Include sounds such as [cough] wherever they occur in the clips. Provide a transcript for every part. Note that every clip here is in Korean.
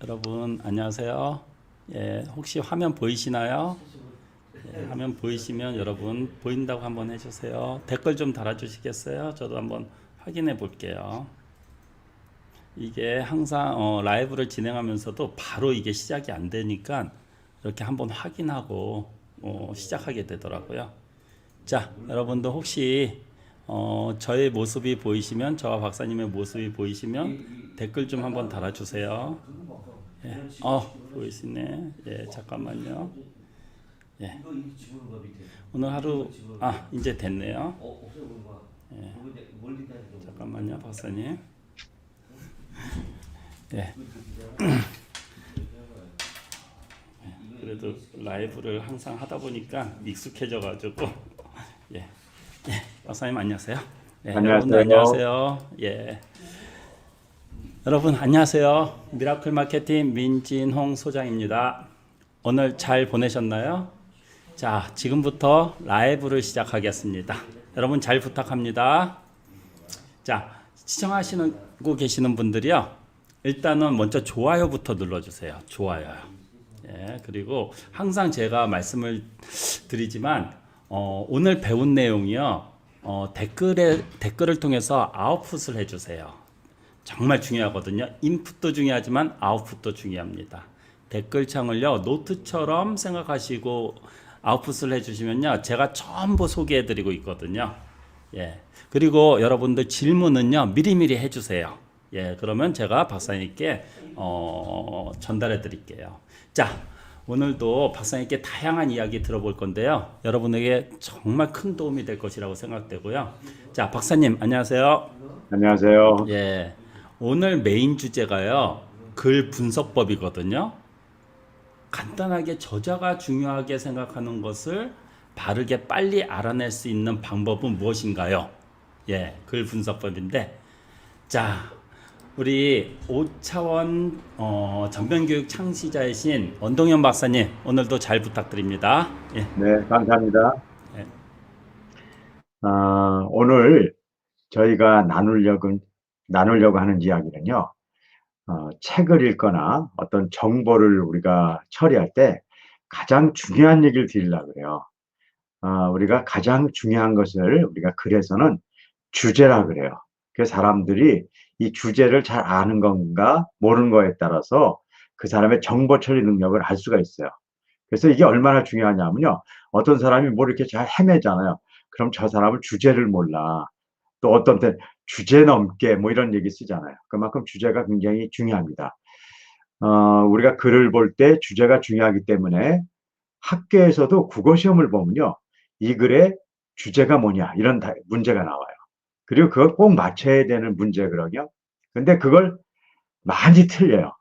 여러분 안녕하세요. 예, 혹시 화면 보이시나요? 예, 화면 보이시면 여러분 보인다고 한번 해주세요. 댓글 좀 달아주시겠어요? 저도 한번 확인해 볼게요. 이게 항상 어, 라이브를 진행하면서도 바로 이게 시작이 안 되니까 이렇게 한번 확인하고 어, 시작하게 되더라고요. 자, 여러분도 혹시 어, 저의 모습이 보이시면 저와 박사님의 모습이 보이시면 댓글 좀 한번 달아주세요. 예, 어 보이시네. 예, 잠깐만요. 예. 오늘 하루 아 이제 됐네요. 예. 잠깐만요, 박사님. 예, 그래도 라이브를 항상 하다 보니까 익숙해져 가지고 [laughs] 예, 예, 박사님 안녕하세요. 예, 안녕하세요. 안녕하세요. 예, 여러분 안녕하세요. 미라클 마케팅 민진홍 소장입니다. 오늘 잘 보내셨나요? 자, 지금부터 라이브를 시작하겠습니다. 여러분 잘 부탁합니다. 자, 시청하시고 계시는 분들이요. 일단은 먼저 좋아요부터 눌러주세요. 좋아요요. 예, 그리고 항상 제가 말씀을 드리지만 어, 오늘 배운 내용이요. 어, 댓글에 댓글을 통해서 아웃풋을 해주세요. 정말 중요하거든요. 인풋도 중요하지만 아웃풋도 중요합니다. 댓글창을요 노트처럼 생각하시고 아웃풋을 해주시면요 제가 전부 소개해드리고 있거든요. 예 그리고 여러분들 질문은요 미리미리 해주세요. 예 그러면 제가 박사님께 어, 전달해드릴게요. 자 오늘도 박사님께 다양한 이야기 들어볼 건데요. 여러분에게 정말 큰 도움이 될 것이라고 생각되고요. 자 박사님 안녕하세요. 안녕하세요. 예. 오늘 메인 주제가요. 글 분석법이거든요. 간단하게 저자가 중요하게 생각하는 것을 바르게 빨리 알아낼 수 있는 방법은 무엇인가요? 예, 글 분석법인데. 자, 우리 5차원 어, 전면교육 창시자이신 원동현 박사님, 오늘도 잘 부탁드립니다. 예. 네, 감사합니다. 네. 아, 오늘 저희가 나누려고, 나누려고 하는 이야기는요, 어, 책을 읽거나 어떤 정보를 우리가 처리할 때 가장 중요한 얘기를 드리려고 그래요. 아, 우리가 가장 중요한 것을 우리가 글에서는 주제라 그래요. 그 사람들이 이 주제를 잘 아는 건가 모르는 거에 따라서 그 사람의 정보 처리 능력을 알 수가 있어요. 그래서 이게 얼마나 중요하냐면요. 어떤 사람이 뭐 이렇게 잘 헤매잖아요. 그럼 저 사람은 주제를 몰라. 또 어떤 때 주제 넘게 뭐 이런 얘기 쓰잖아요. 그만큼 주제가 굉장히 중요합니다. 어, 우리가 글을 볼 때 주제가 중요하기 때문에 학교에서도 국어 시험을 보면요. 이 글의 주제가 뭐냐 이런 다- 문제가 나와요. 그리고 그걸 꼭 맞춰야 되는 문제거든요. 근데 그걸 많이 틀려요.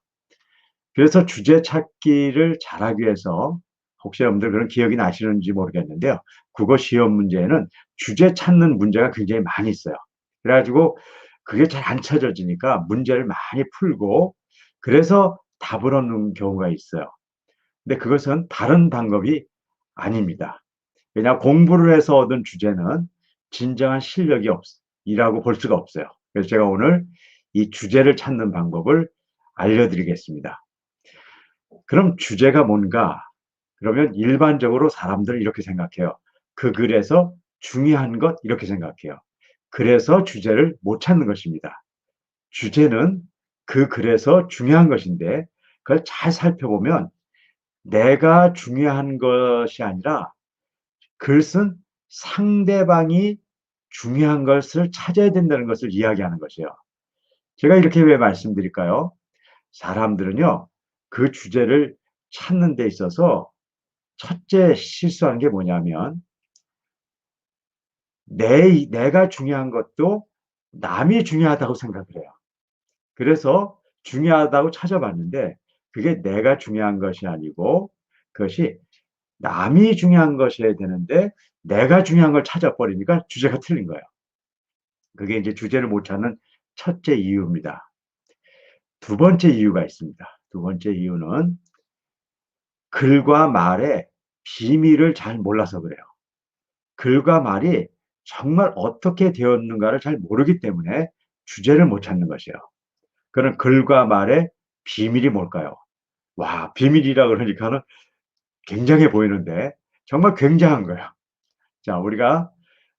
그래서 주제 찾기를 잘하기 위해서 혹시 여러분들 그런 기억이 나시는지 모르겠는데요. 국어 시험 문제에는 주제 찾는 문제가 굉장히 많이 있어요. 그래가지고 그게 잘 안 찾아지니까 문제를 많이 풀고 그래서 답을 얻는 경우가 있어요. 근데 그것은 다른 방법이 아닙니다. 왜냐 공부를 해서 얻은 주제는 진정한 실력이 없, 이라고 볼 수가 없어요. 그래서 제가 오늘 이 주제를 찾는 방법을 알려드리겠습니다. 그럼 주제가 뭔가? 그러면 일반적으로 사람들은 이렇게 생각해요. 그 글에서 중요한 것 이렇게 생각해요. 그래서 주제를 못 찾는 것입니다. 주제는 그 글에서 중요한 것인데 그걸 잘 살펴보면 내가 중요한 것이 아니라 글 쓴 상대방이 중요한 것을 찾아야 된다는 것을 이야기하는 것이에요. 제가 이렇게 왜 말씀드릴까요? 사람들은요, 그 주제를 찾는 데 있어서 첫째 실수한 게 뭐냐면, 내, 내가 중요한 것도 남이 중요하다고 생각을 해요. 그래서 중요하다고 찾아봤는데, 그게 내가 중요한 것이 아니고, 그것이 남이 중요한 것이어야 되는데, 내가 중요한 걸 찾아버리니까 주제가 틀린 거예요. 그게 이제 주제를 못 찾는 첫째 이유입니다. 두 번째 이유가 있습니다. 두 번째 이유는 글과 말의 비밀을 잘 몰라서 그래요. 글과 말이 정말 어떻게 되었는가를 잘 모르기 때문에 주제를 못 찾는 것이에요. 그런 글과 말의 비밀이 뭘까요? 와, 비밀이라 그러니까는 굉장해 보이는데 정말 굉장한 거예요. 자, 우리가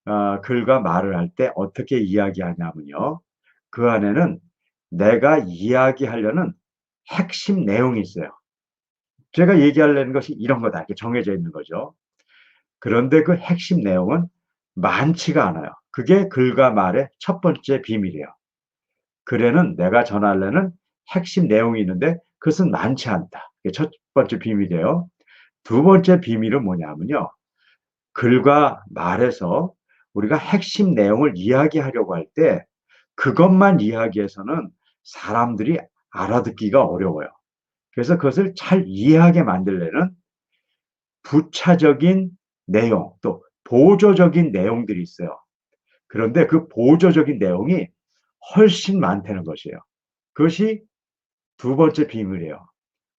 어, 글과 말을 할 때 어떻게 이야기하냐면요. 그 안에는 내가 이야기하려는 핵심 내용이 있어요. 제가 얘기하려는 것이 이런 거다. 이렇게 정해져 있는 거죠. 그런데 그 핵심 내용은 많지가 않아요. 그게 글과 말의 첫 번째 비밀이에요. 글에는 내가 전하려는 핵심 내용이 있는데 그것은 많지 않다. 이게 첫 번째 비밀이에요. 두 번째 비밀은 뭐냐면요. 글과 말에서 우리가 핵심 내용을 이야기하려고 할 때 그것만 이야기해서는 사람들이 알아듣기가 어려워요. 그래서 그것을 잘 이해하게 만들려는 부차적인 내용, 또 보조적인 내용들이 있어요. 그런데 그 보조적인 내용이 훨씬 많다는 것이에요. 그것이 두 번째 비밀이에요.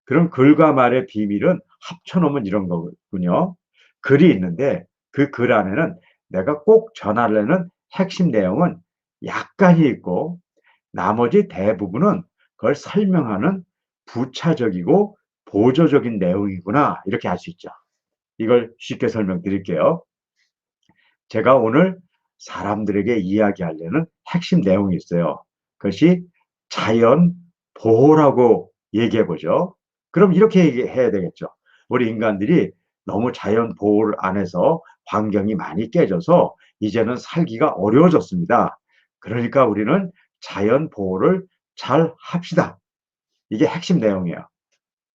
그럼 글과 말의 비밀은 합쳐놓으면 이런 거군요. 글이 있는데 그 글 안에는 내가 꼭 전하려는 핵심 내용은 약간이 있고 나머지 대부분은 그걸 설명하는 부차적이고 보조적인 내용이구나 이렇게 알 수 있죠. 이걸 쉽게 설명드릴게요. 제가 오늘 사람들에게 이야기하려는 핵심 내용이 있어요. 그것이 자연 보호라고 얘기해 보죠. 그럼 이렇게 얘기해야 되겠죠. 우리 인간들이 너무 자연 보호 안에서 환경이 많이 깨져서 이제는 살기가 어려워졌습니다. 그러니까 우리는 자연 보호를 잘 합시다. 이게 핵심 내용이에요.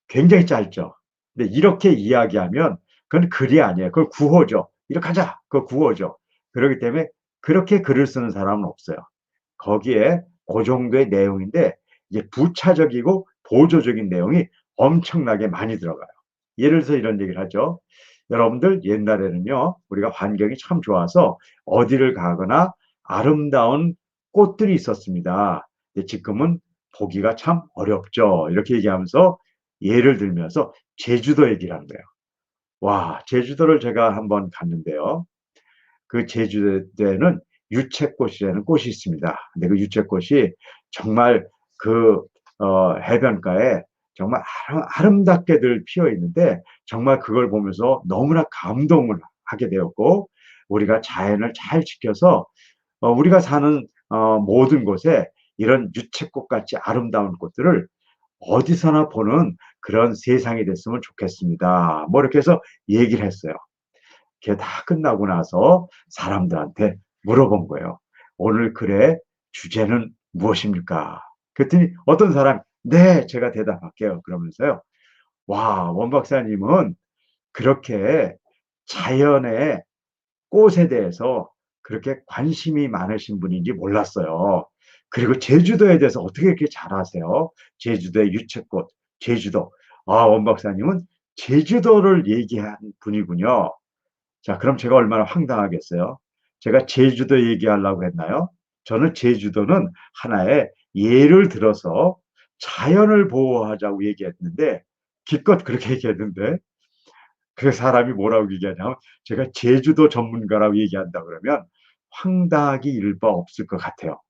굉장히 짧죠. 근데 이렇게 이야기하면 그건 글이 아니에요. 그건 구호죠. 이렇게 하자. 그거 구호죠. 그렇기 때문에 그렇게 글을 쓰는 사람은 없어요. 거기에 그 정도의 내용인데 이게 부차적이고 보조적인 내용이 엄청나게 많이 들어가요. 예를 들어서 이런 얘기를 하죠. 여러분들 옛날에는요, 우리가 환경이 참 좋아서 어디를 가거나 아름다운 꽃들이 있었습니다. 근데 지금은 보기가 참 어렵죠. 이렇게 얘기하면서 예를 들면서 제주도 얘기를 한 거예요. 와, 제주도를 제가 한번 갔는데요. 그 제주도에는 유채꽃이라는 꽃이 있습니다. 근데 그 유채꽃이 정말 그 어, 해변가에 정말 아름, 답게들 피어 있는데 정말 그걸 보면서 너무나 감동을 하게 되었고 우리가 자연을 잘 지켜서 어, 우리가 사는 어, 모든 곳에 이런 유채꽃 같이 아름다운 꽃들을 어디서나 보는 그런 세상이 됐으면 좋겠습니다. 뭐 이렇게 해서 얘기를 했어요. 그게 다 끝나고 나서 사람들한테 물어본 거예요. 오늘 글의 주제는 무엇입니까? 그랬더니 어떤 사람, 네, 제가 대답할게요. 그러면서요. 와, 원 박사님은 그렇게 자연의 꽃에 대해서 그렇게 관심이 많으신 분인지 몰랐어요. 그리고 제주도에 대해서 어떻게 이렇게 잘 아세요? 제주도의 유채꽃, 제주도. 아, 원 박사님은 제주도를 얘기한 분이군요. 자, 그럼 제가 얼마나 황당하겠어요? 제가 제주도 얘기하려고 했나요? 저는 제주도는 하나의 예를 들어서 자연을 보호하자고 얘기했는데 기껏 그렇게 얘기했는데 그 사람이 뭐라고 얘기하냐면 제가 제주도 전문가라고 얘기한다 그러면 황당하기 일바 없을 것 같아요.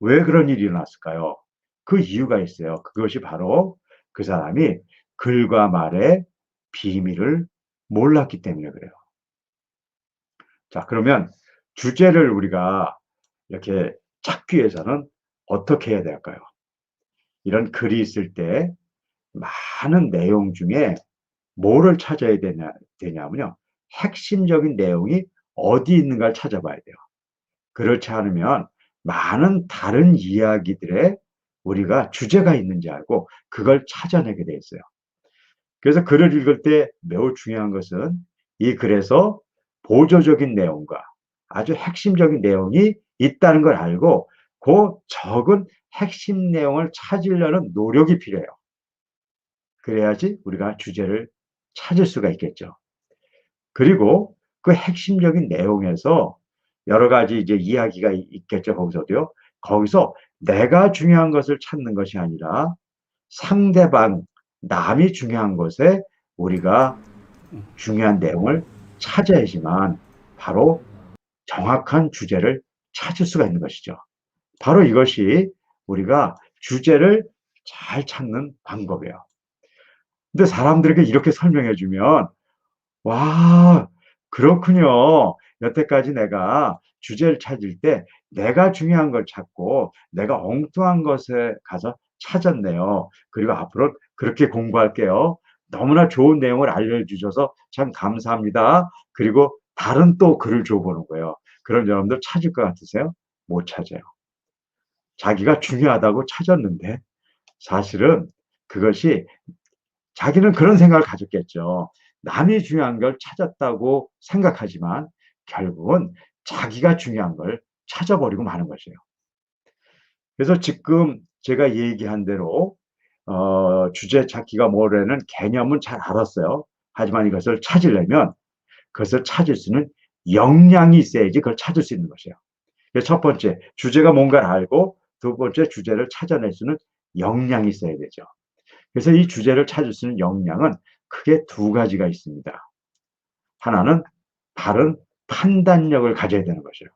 왜 그런 일이 일어났을까요? 그 이유가 있어요. 그것이 바로 그 사람이 글과 말의 비밀을 몰랐기 때문에 그래요. 자, 그러면 주제를 우리가 이렇게 찾기 위해서는 어떻게 해야 될까요? 이런 글이 있을 때 많은 내용 중에 뭐를 찾아야 되냐, 되냐면요. 핵심적인 내용이 어디 있는가를 찾아봐야 돼요. 그렇지 않으면 많은 다른 이야기들의 우리가 주제가 있는지 알고 그걸 찾아내게 돼 있어요. 그래서 글을 읽을 때 매우 중요한 것은 이 글에서 보조적인 내용과 아주 핵심적인 내용이 있다는 걸 알고 그 적은 핵심 내용을 찾으려는 노력이 필요해요. 그래야지 우리가 주제를 찾을 수가 있겠죠. 그리고 그 핵심적인 내용에서 여러 가지 이제 이야기가 있겠죠. 거기서도요. 거기서 내가 중요한 것을 찾는 것이 아니라 상대방, 남이 중요한 것에 우리가 중요한 내용을 찾아야지만 바로 정확한 주제를 찾을 수가 있는 것이죠. 바로 이것이 우리가 주제를 잘 찾는 방법이에요. 근데 사람들에게 이렇게 설명해 주면 와, 그렇군요. 여태까지 내가 주제를 찾을 때 내가 중요한 걸 찾고 내가 엉뚱한 것에 가서 찾았네요. 그리고 앞으로 그렇게 공부할게요. 너무나 좋은 내용을 알려주셔서 참 감사합니다. 그리고 다른 또 글을 줘보는 거예요. 그럼 여러분들 찾을 것 같으세요? 못 찾아요. 자기가 중요하다고 찾았는데 사실은 그것이 자기는 그런 생각을 가졌겠죠. 남이 중요한 걸 찾았다고 생각하지만 결국은 자기가 중요한 걸 찾아버리고 마는 것이에요. 그래서 지금 제가 얘기한 대로 어, 주제 찾기가 뭐라는 개념은 잘 알았어요. 하지만 이것을 찾으려면 그것을 찾을 수는 역량이 있어야지 그걸 찾을 수 있는 것이에요. 첫 번째, 주제가 뭔가를 알고 두 번째, 주제를 찾아낼 수는 역량이 있어야 되죠. 그래서 이 주제를 찾을 수 있는 역량은 크게 두 가지가 있습니다. 하나는 바른 판단력을 가져야 되는 것이에요.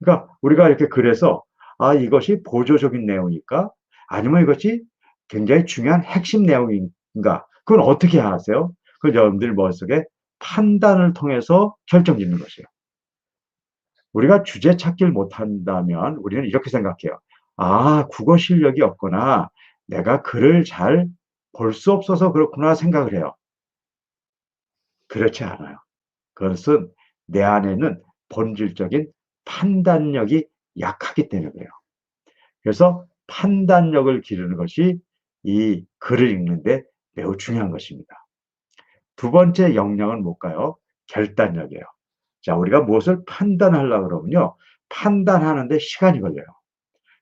그러니까 우리가 이렇게 그래서 아 이것이 보조적인 내용일까? 아니면 이것이 굉장히 중요한 핵심 내용인가? 그건 어떻게 아세요? 그 여러분들 머릿속에 판단을 통해서 결정짓는 것이에요. 우리가 주제 찾기를 못한다면 우리는 이렇게 생각해요. 아, 국어 실력이 없거나 내가 글을 잘 볼 수 없어서 그렇구나 생각을 해요. 그렇지 않아요. 그것은 내 안에는 본질적인 판단력이 약하기 때문에 그래요. 그래서 판단력을 기르는 것이 이 글을 읽는데 매우 중요한 것입니다. 두 번째 역량은 뭘까요? 결단력이에요. 자, 우리가 무엇을 판단하려고 그러면요. 판단하는데 시간이 걸려요.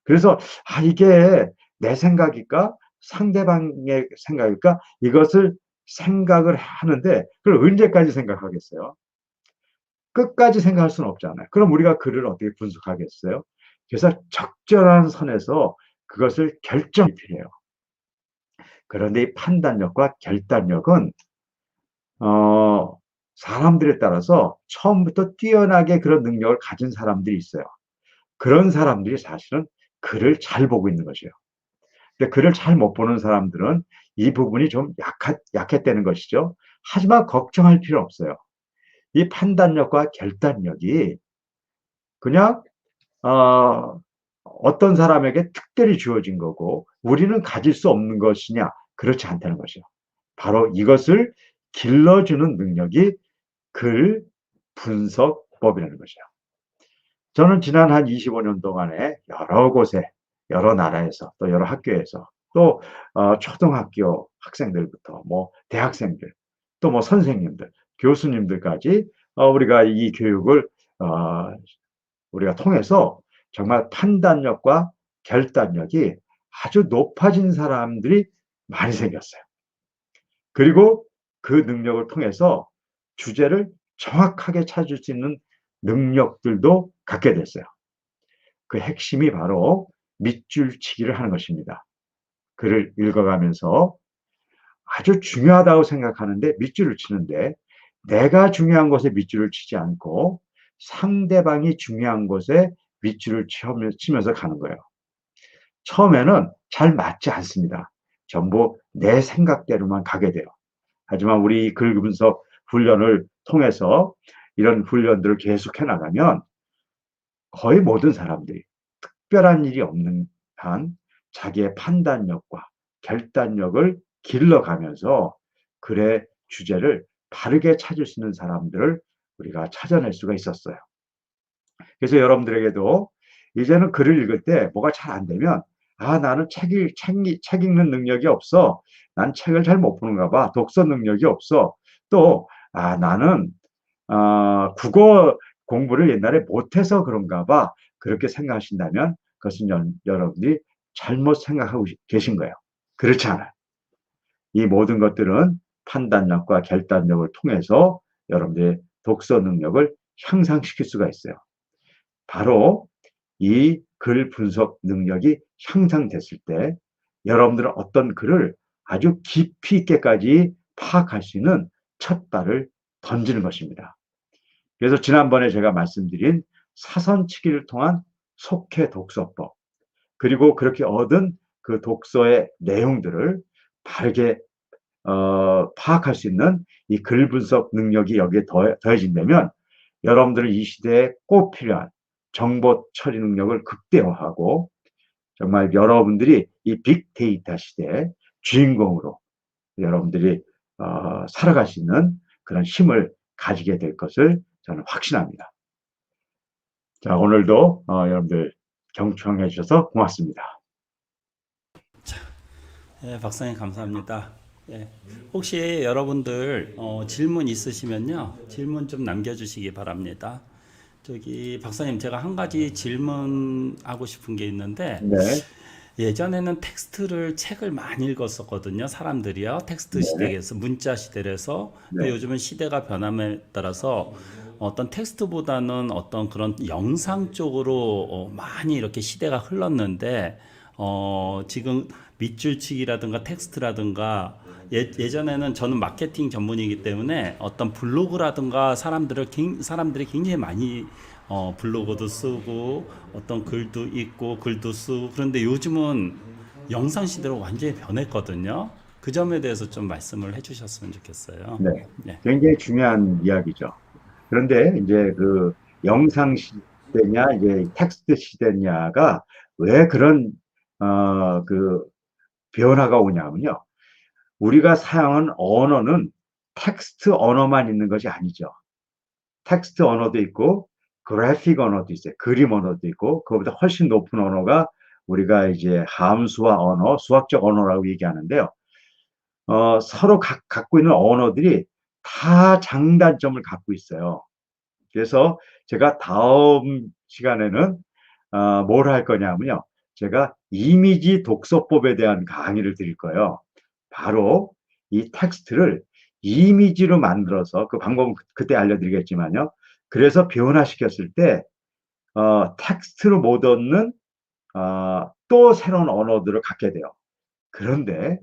그래서, 아, 이게 내 생각일까? 상대방의 생각일까? 이것을 생각을 하는데, 그걸 언제까지 생각하겠어요? 끝까지 생각할 수는 없잖아요. 그럼 우리가 글을 어떻게 분석하겠어요? 그래서 적절한 선에서 그것을 결정이 필요해요. 그런데 이 판단력과 결단력은, 어, 사람들에 따라서 처음부터 뛰어나게 그런 능력을 가진 사람들이 있어요. 그런 사람들이 사실은 글을 잘 보고 있는 것이에요. 근데 글을 잘 못 보는 사람들은 이 부분이 좀 약하, 약했다는 것이죠. 하지만 걱정할 필요 없어요. 이 판단력과 결단력이 그냥 어, 어떤 사람에게 특별히 주어진 거고 우리는 가질 수 없는 것이냐 그렇지 않다는 것이요. 바로 이것을 길러주는 능력이 글 분석법이라는 것이요. 저는 지난 한 25년 동안에 여러 곳에 여러 나라에서 또 여러 학교에서 또 어, 초등학교 학생들부터 뭐 대학생들 또 뭐 선생님들 교수님들까지 어, 우리가 이 교육을 어, 우리가 통해서 정말 판단력과 결단력이 아주 높아진 사람들이 많이 생겼어요. 그리고 그 능력을 통해서 주제를 정확하게 찾을 수 있는 능력들도 갖게 됐어요. 그 핵심이 바로 밑줄치기를 하는 것입니다. 글을 읽어가면서 아주 중요하다고 생각하는데 밑줄을 치는데 내가 중요한 것에 밑줄을 치지 않고 상대방이 중요한 것에 밑줄을 치면서 가는 거예요. 처음에는 잘 맞지 않습니다. 전부 내 생각대로만 가게 돼요. 하지만 우리 글 분석 훈련을 통해서 이런 훈련들을 계속해 나가면 거의 모든 사람들이 특별한 일이 없는 한 자기의 판단력과 결단력을 길러가면서 글의 주제를 바르게 찾을 수 있는 사람들을 우리가 찾아낼 수가 있었어요. 그래서 여러분들에게도 이제는 글을 읽을 때 뭐가 잘 안 되면 아 나는 책, 읽, 책, 책 읽는 능력이 없어. 난 책을 잘 못 보는가 봐. 독서 능력이 없어. 또 아 나는 어, 국어 공부를 옛날에 못해서 그런가 봐. 그렇게 생각하신다면 그것은 여, 여러분이 잘못 생각하고 계신 거예요. 그렇지 않아요. 이 모든 것들은 판단력과 결단력을 통해서 여러분들의 독서 능력을 향상시킬 수가 있어요. 바로 이 글 분석 능력이 향상됐을 때 여러분들은 어떤 글을 아주 깊이 있게까지 파악할 수 있는 첫 발을 던지는 것입니다. 그래서 지난번에 제가 말씀드린 사선치기를 통한 속해 독서법 그리고 그렇게 얻은 그 독서의 내용들을 바르게 어, 파악할 수 있는 이 글 분석 능력이 여기에 더, 더해진다면 여러분들은 이 시대에 꼭 필요한 정보 처리 능력을 극대화하고 정말 여러분들이 이 빅데이터 시대의 주인공으로 여러분들이 어, 살아갈 수 있는 그런 힘을 가지게 될 것을 저는 확신합니다. 자, 오늘도 어, 여러분들 경청해 주셔서 고맙습니다. 예, 박사님 감사합니다. 예, 혹시 여러분들 어, 질문 있으시면요 질문 좀 남겨주시기 바랍니다. 저기 박사님 제가 한 가지 질문하고 싶은 게 있는데 네, 예전에는 텍스트를 책을 많이 읽었었거든요. 사람들이요. 텍스트 네. 시대에서 문자 시대에서 근데 네. 요즘은 시대가 변함에 따라서 어떤 텍스트보다는 어떤 그런 영상 쪽으로 어, 많이 이렇게 시대가 흘렀는데 어, 지금 밑줄치기라든가 텍스트라든가 예, 예전에는 저는 마케팅 전문이기 때문에 어떤 블로그라든가 사람들을 굉- 사람들이 굉장히 많이 어, 블로그도 쓰고 어떤 글도 읽고 글도 쓰고 그런데 요즘은 영상 시대로 완전히 변했거든요. 그 점에 대해서 좀 말씀을 해주셨으면 좋겠어요. 네. 네. 굉장히 중요한 이야기죠. 그런데 이제 그 영상 시대냐, 이제 텍스트 시대냐가 왜 그런, 어, 그 변화가 오냐면요. 우리가 사용하는 언어는 텍스트 언어만 있는 것이 아니죠. 텍스트 언어도 있고, 그래픽 언어도 있어요. 그림 언어도 있고, 그거보다 훨씬 높은 언어가 우리가 이제 함수화 언어, 수학적 언어라고 얘기하는데요. 어, 서로 각, 갖고 있는 언어들이 다 장단점을 갖고 있어요. 그래서 제가 다음 시간에는 어, 뭘 할 거냐면요. 제가 이미지 독서법에 대한 강의를 드릴 거예요. 바로 이 텍스트를 이미지로 만들어서 그 방법은 그- 그때 알려드리겠지만요. 그래서 변화시켰을 때 어, 텍스트로 못 얻는 어, 또 새로운 언어들을 갖게 돼요. 그런데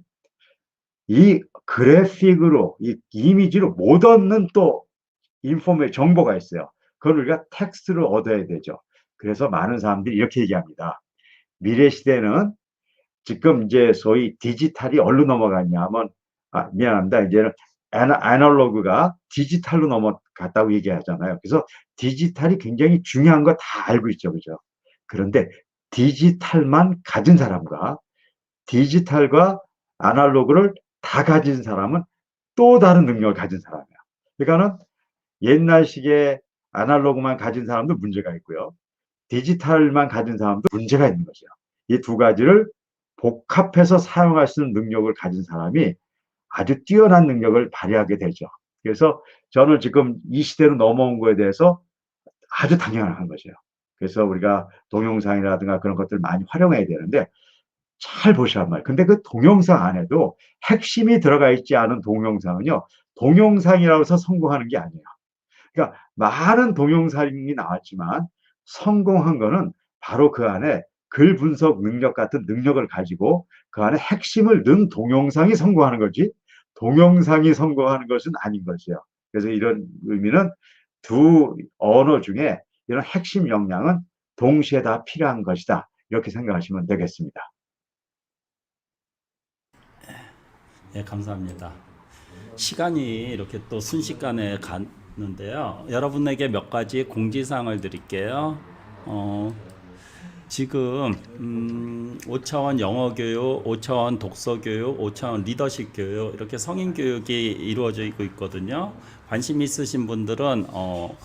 이 그래픽으로 이 이미지로 못 얻는 또 인포메 정보가 있어요. 그걸 우리가 텍스트로 얻어야 되죠. 그래서 많은 사람들이 이렇게 얘기합니다. 미래 시대는 지금 이제 소위 디지털이 어디로 넘어갔냐 하면 아, 미안합니다. 이제는 애널로그가 디지털로 넘어 갔다고 얘기하잖아요. 그래서 디지털이 굉장히 중요한 거 다 알고 있죠. 그죠? 그런데 디지털만 가진 사람과 디지털과 아날로그를 다 가진 사람은 또 다른 능력을 가진 사람이야. 그러니까는 옛날식의 아날로그만 가진 사람도 문제가 있고요. 디지털만 가진 사람도 문제가 있는 것이요. 이두 가지를 복합해서 사용할 수 있는 능력을 가진 사람이 아주 뛰어난 능력을 발휘하게 되죠. 그래서 저는 지금 이 시대로 넘어온 거에 대해서 아주 당연한 것이에요. 그래서 우리가 동영상이라든가 그런 것들 많이 활용해야 되는데 잘 보시란 말이에요. 근데 그 동영상 안에도 핵심이 들어가 있지 않은 동영상은요, 동영상이라고 해서 성공하는 게 아니에요. 그러니까 많은 동영상이 나왔지만 성공한 거는 바로 그 안에 글 분석 능력 같은 능력을 가지고 그 안에 핵심을 넣은 동영상이 성공하는 거지 동영상이 성공하는 것은 아닌 것이에요. 그래서 이런 의미는 두 언어 중에 이런 핵심 역량은 동시에 다 필요한 것이다. 이렇게 생각하시면 되겠습니다. 예, 감사합니다. 시간이 이렇게 또 순식간에 갔는데요. 여러분에게 몇 가지 공지사항을 드릴게요. 어, 지금 음, 5차원 영어 교육, 5차원 독서 교육, 5차원 리더십 교육 이렇게 성인 교육이 이루어지고 있거든요. 관심 있으신 분들은 어,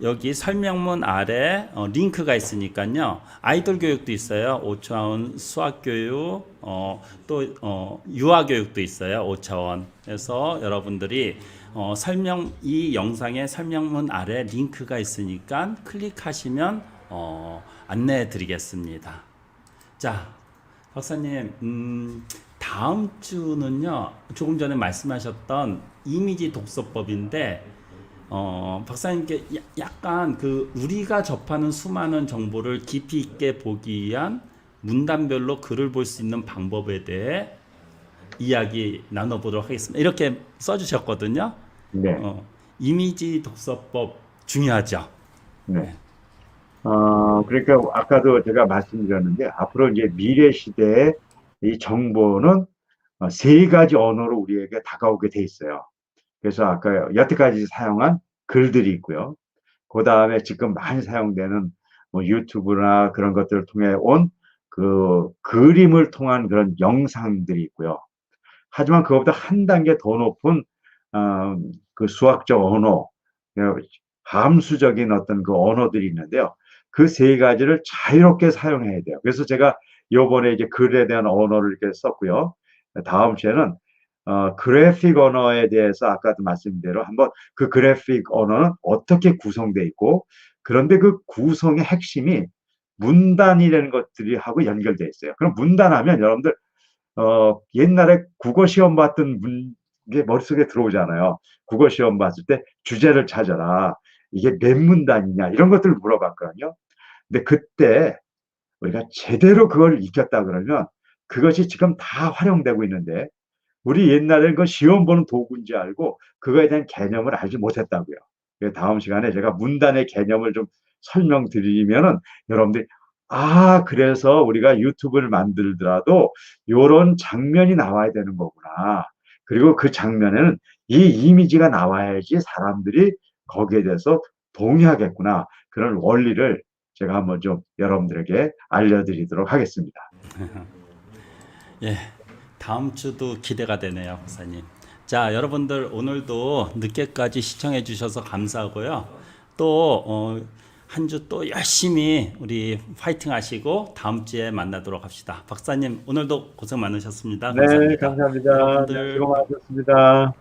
여기 설명문 아래 어, 링크가 있으니까요. 아이돌 교육도 있어요. 5차원 수학 교육, 어, 또 어, 유아 교육도 있어요. 5차원. 그래서 여러분들이 어, 설명 이 영상의 설명문 아래 링크가 있으니까 클릭하시면 어, 안내해 드리겠습니다. 자, 박사님, 음, 다음 주는요, 조금 전에 말씀하셨던 이미지 독서법인데, 어, 박사님께 야- 약간 그 우리가 접하는 수많은 정보를 깊이 있게 보기 위한 문단별로 글을 볼 수 있는 방법에 대해 이야기 나눠보도록 하겠습니다. 이렇게 써주셨거든요. 네. 어, 이미지 독서법 중요하죠. 네. 어, 그러니까 아까도 제가 말씀드렸는데 앞으로 이제 미래 시대에 이 정보는 어, 세 가지 언어로 우리에게 다가오게 돼 있어요. 그래서 아까 여태까지 사용한 글들이 있고요. 그 다음에 지금 많이 사용되는 뭐 유튜브나 그런 것들을 통해 온 그 그림을 통한 그런 영상들이 있고요. 하지만 그것보다 한 단계 더 높은 어, 그 수학적 언어, 어, 함수적인 어떤 그 언어들이 있는데요. 그 세 가지를 자유롭게 사용해야 돼요. 그래서 제가 요번에 이제 글에 대한 언어를 이렇게 썼고요. 다음 주에는 어, 그래픽 언어에 대해서 아까도 말씀드린 대로 한번 그 그래픽 언어는 어떻게 구성되어 있고 그런데 그 구성의 핵심이 문단이라는 것들이 하고 연결되어 있어요. 그럼 문단하면 여러분들 어, 옛날에 국어 시험 봤던 문, 게 머릿속에 들어오잖아요. 국어 시험 봤을 때 주제를 찾아라. 이게 몇 문단이냐 이런 것들을 물어봤거든요. 근데 그때 우리가 제대로 그걸 익혔다 그러면 그것이 지금 다 활용되고 있는데 우리 옛날에는 그 시험 보는 도구인지 알고 그거에 대한 개념을 알지 못했다고요. 다음 시간에 제가 문단의 개념을 좀 설명드리면은 여러분들이 아 그래서 우리가 유튜브를 만들더라도 요런 장면이 나와야 되는 거구나. 그리고 그 장면에는 이 이미지가 나와야지 사람들이 거기에 대해서 동의하겠구나. 그런 원리를 제가 한번 좀 여러분들에게 알려드리도록 하겠습니다. [laughs] 예, 다음 주도 기대가 되네요, 목사님. 자, 여러분들 오늘도 늦게까지 시청해 주셔서 감사하고요. 또 어, 한주 또 열심히 우리 파이팅 하시고 다음 주에 만나도록 합시다. 박사님 오늘도 고생 많으셨습니다. 네, 감사합니다. 여러분들 수고 많으셨습니다.